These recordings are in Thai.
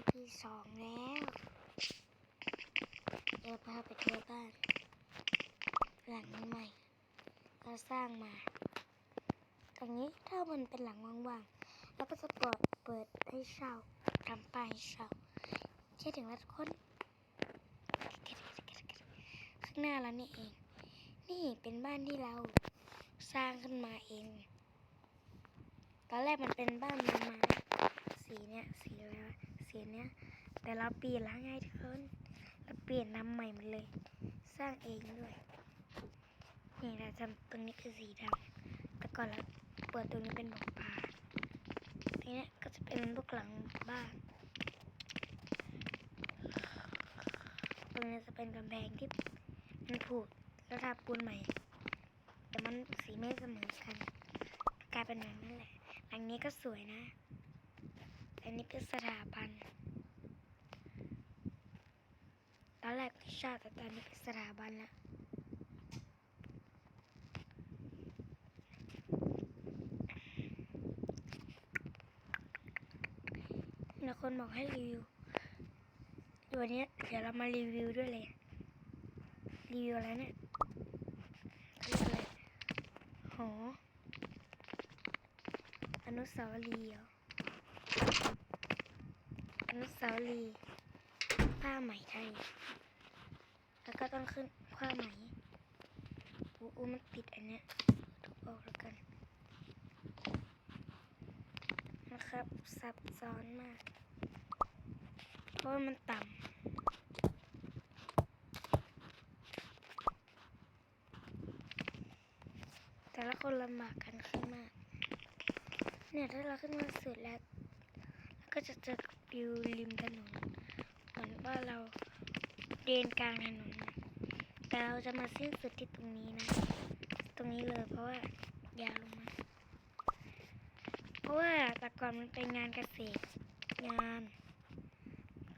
EP สองแล้ว เดี๋ยวพาไปทัวร์บ้าน หลังใหม่เราสร้างมาตรงนี้ถ้ามันเป็นหลังว่างๆแล้วก็จะเปิดเปิดให้เช่าทำป้ายเช่าแค่ถึงแล้วทุกคนข้างหน้าเรานี่เอง นี่เป็นบ้านที่เราสร้างขึ้นมาเอง ตอนแรกมันเป็นบ้านไม้ สีเนี้ยสีอะไรวะสีเนี้ยแต่เราเปลี่ยนแล้วไงทุกคนเราเปลี่ยนทำใหม่หมดเลย สร้างเองด้วยนี่เราทำตรงนี้คือสีดำแต่ก่อนเราเปิดตรงนี้เป็นบอกปลาทีเนี้ยก็จะเป็นลูกหลังบ้านตรงนี้จะเป็นกำแพงที่มันผูกแล้วทาปูนใหม่ แต่มันสีไม่เสมอกันกลายเป็นแบบนั้นแหละหลังนี้ก็สวยนะ อันนี้เป็นสถาบันตอนแรกไม่ชอบแต่ตอนนี้เป็นสถาบันละแล้วคนบอกให้รีวิววันนี้เดี๋ยวเรามารีวิวด้วยเลย รีวิวอะไรเนี่ยเขาเรียกอะไรหออนุสาวรีย์ อนุสาวรีย์ผ้าไหมไทย แล้วก็ต้องขึ้นผ้าไหมอูอูมันติดอันเนี้ยทุบออกแล้วกัน นะครับ ซับซ้อนมาก เพราะามันต่ำแต่ละคนลำบากกันขึ้นมาก เนี่ยถ้าเราขึ้นมาสุดแล้วแล้ว ก็จะเจอกับวิวริมถนนเหมือนว่าเราเดินกลางถนนแต่เราจะมาสิ้นสุดที่ตรงนี้นะ ตรงนี้เลยเพราะว่ายาวลงมาเพราะว่าแต่ก่อนมันเป็นงานเกษตรงาน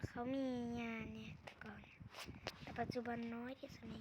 เขามีงานเนี่ยแต่ก่อน แต่ปัจจุบันน้อยที่สุดเอง